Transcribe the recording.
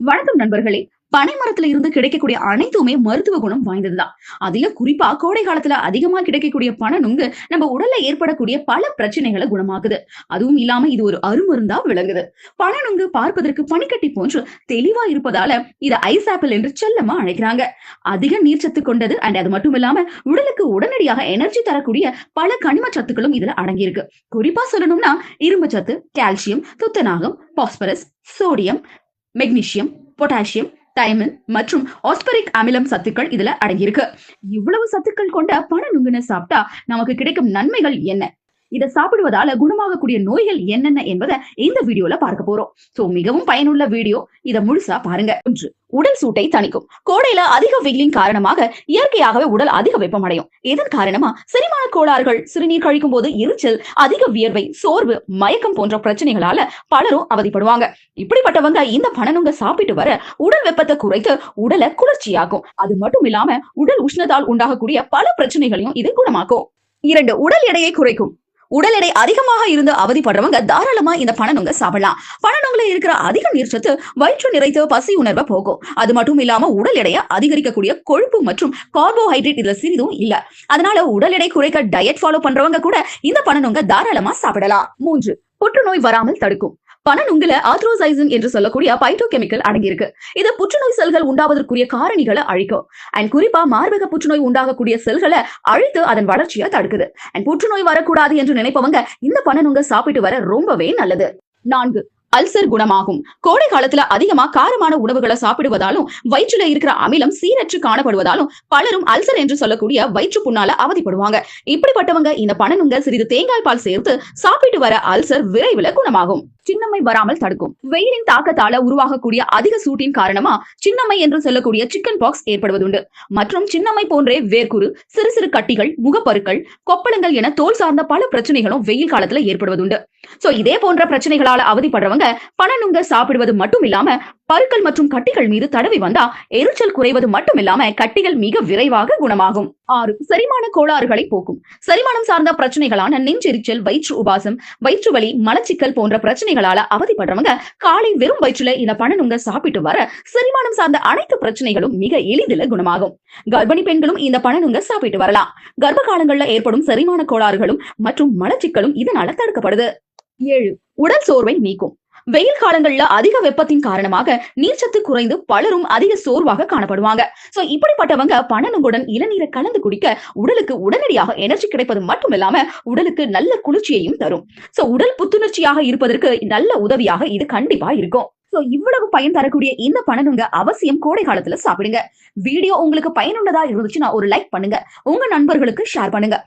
வணக்கம் நண்பர்களே. பனை மரத்துல இருந்து கிடைக்கக்கூடிய அனைத்துமே மருத்துவ குணம் வாய்ந்ததுதான். அதுல குறிப்பா கோடை காலத்துல அதிகமா கிடைக்கக்கூடிய பனநுங்கு நம்ம உடல்ல ஏற்படக்கூடிய பல பிரச்சனைகளை குணமாக்குது. அதுவும் இல்லாம இது ஒரு அருமருந்தா விளங்குது. பனநுங்கு பார்ப்பதற்கு பனிக்கட்டி போன்று தெளிவா இருப்பதால இது ஐஸ் ஆப்பிள் என்று செல்லமா அழைக்கிறாங்க. அதிக நீர்ச்சத்து கொண்டது அண்ட் அது மட்டும் இல்லாம உடலுக்கு உடனடியாக எனர்ஜி தரக்கூடிய பல கனிம சத்துக்களும் இதுல அடங்கியிருக்கு. குறிப்பா சொல்லணும்னா இரும்பு சத்து கால்சியம் துத்தநாகம் phosphorus sodium magnesium potassium thiamine மற்றும் ஆஸ்பரிக் அமிலம் சத்துக்கள் இதுல அடங்கியிருக்கு. இவ்வளவு சத்துக்கள் கொண்ட பன நுங்குன சாப்பிட்டா நமக்கு கிடைக்கும் நன்மைகள் என்ன? இதை சாப்பிடுவதால குணமாகக்கூடிய நோய்கள் என்னென்ன என்பதை இந்த வீடியோல பார்க்க போறோம். சோ மிகவும் பயனுள்ள வீடியோ. இதை முழுசா பாருங்க. ஒன்று உடல் சூட்டை தணிக்கும். கோடையில அதிக வெயிலின் காரணமாக இயற்கையாகவே உடல் அதிக வெப்பமடையும். இதன் காரணமா? செரிமான கோளாறுகள் சிறுநீர் கழிக்கும் போது எரிச்சல் அதிக வியர்வை சோர்வு மயக்கம் போன்ற பிரச்சனைகளால பலரும் அவதிப்படுவாங்க. இப்படிப்பட்டவங்க இந்த பனனுங்க சாப்பிட்டு வர உடல் வெப்பத்தை குறைத்து உடலை குளிர்ச்சியாக்கும். அது மட்டும் இல்லாம உடல் உஷ்ணத்தால் உண்டாகக்கூடிய பல பிரச்சனைகளையும் இது குணமாக்கும். இரண்டு உடல் எடையை குறைக்கும். உடல் எடை அதிகமாக இருந்து அவதிப்படுறவங்க தாராளமா இந்த பனநுங்க சாப்பிடலாம். பனநுங்குல இருக்கிற அதிக நீர்ச்சத்து வயிற்று நிறைத்து பசி உணர்வை போகும். அது மட்டும் இல்லாம உடல் எடையை அதிகரிக்கக்கூடிய கொழுப்பு மற்றும் கார்போஹைட்ரேட் இதுல சிறிதும் இல்ல. அதனால உடல் எடை குறைக்க டயட் ஃபாலோ பண்றவங்க கூட இந்த பனநுங்க தாராளமா சாப்பிடலாம். மூன்று புற்றுநோய் வராமல் தடுக்கும். பனநுங்குல ஆத்ரோசைசின் என்று சொல்லக்கூடிய பைட்டோ கெமிக்கல் அடங்கியிருக்கு. இது புற்றுநோய் செல்கள் உண்டாவதற்குரிய காரணிகளை அழிக்கும். அண்ட் குறிப்பா மார்பக புற்றுநோய் உண்டாகக்கூடிய செல்களை அழித்து அதன் வளர்ச்சியை தடுக்குது. அண்ட் புற்றுநோய் வரக்கூடாது என்று நினைப்பவங்க இந்த பனநுங்க சாப்பிட்டு வர ரொம்பவே நல்லது. நான்கு அல்சர் குணமாகும். கோடை காலத்துல அதிகமா காரமான உணவுகளை சாப்பிடுவதாலும் வயிற்றுல இருக்கிற அமிலம் சீரற்று காணப்படுவதாலும் பலரும் அல்சர் என்று சொல்லக்கூடிய வயிற்று புண்ணால அவதிப்படுவாங்க. இப்படிப்பட்டவங்க இந்த பணனுங்க சிறிது தேங்காய் பால் சேர்த்து சாப்பிட்டு வர அல்சர் விரைவில் குணமாகும். சின்னம்மை வராமல் தடுக்கும். வெயிலின் தாக்கத்தால உருவாகக்கூடிய அதிக சூட்டின் காரணமா சின்னம்மை என்று சொல்லக்கூடிய சிக்கன் பாக்ஸ் ஏற்படுவதுண்டு. மற்றும் சின்னம்மை போன்றே வேர்க்குறு சிறு சிறு கட்டிகள் முகப்பருக்கள் கொப்பளங்கள் என தோல் சார்ந்த பல பிரச்சனைகளும் வெயில் காலத்துல ஏற்படுவதுண்டு. சோ இதே போன்ற பிரச்சனைகளால அவதிப்படுறவங்க பனநுங்க சாப்பிடுவது மட்டும் இல்லாம பருக்கள் மற்றும் கட்டிகள் மீது தடவி வந்தா எரிச்சல் குறைவது மட்டுமில்லாம கட்டிகள் மிக விரைவாக குணமாகும். ஆறு செரிமான கோளாறுகளை போக்கும். செரிமானம் சார்ந்த பிரச்சனைகளான நெஞ்செரிச்சல் வயிற்று உபாசம் வயிற்று வலி மலச்சிக்கல் போன்ற பிரச்சனைகளால அவதிப்படுறவங்க காலை வெறும் வயிற்றுல இந்த பணனுங்க சாப்பிட்டு வர செரிமானம் சார்ந்த அனைத்து பிரச்சனைகளும் மிக எளிதில் குணமாகும். கர்ப்பிணி பெண்களும் இந்த பணனுங்க சாப்பிட்டு வரலாம். கர்ப்ப காலங்கள்ல ஏற்படும் செரிமான கோளாறுகளும் மற்றும் மலச்சிக்கலும் இதனால தடுக்கப்படுது. ஏழு உடல் சோர்வை நீக்கும். வெயில் காலங்கள்ல அதிக வெப்பத்தின் காரணமாக நீர்ச்சத்து குறைந்து பலரும் அதிக சோர்வாக காணப்படுவாங்க. சோ இப்படிப்பட்டவங்க பனனுங்குடன் இளநீரை கலந்து குடிக்க உடலுக்கு உடனடியாக எனர்ஜி கிடைப்பது மட்டும் இல்லாம உடலுக்கு நல்ல குளிர்ச்சியையும் தரும். சோ உடல் புத்துணர்ச்சியாக இருப்பதற்கு நல்ல உதவியாக இது கண்டிப்பா இருக்கும். சோ இவ்வளவு பயன் தரக்கூடிய இந்த பனனுங்க அவசியம் கோடை காலத்துல சாப்பிடுங்க. வீடியோ உங்களுக்கு பயனுள்ளதா இருந்துச்சுன்னா ஒரு லைக் பண்ணுங்க. உங்க நண்பர்களுக்கு ஷேர் பண்ணுங்க.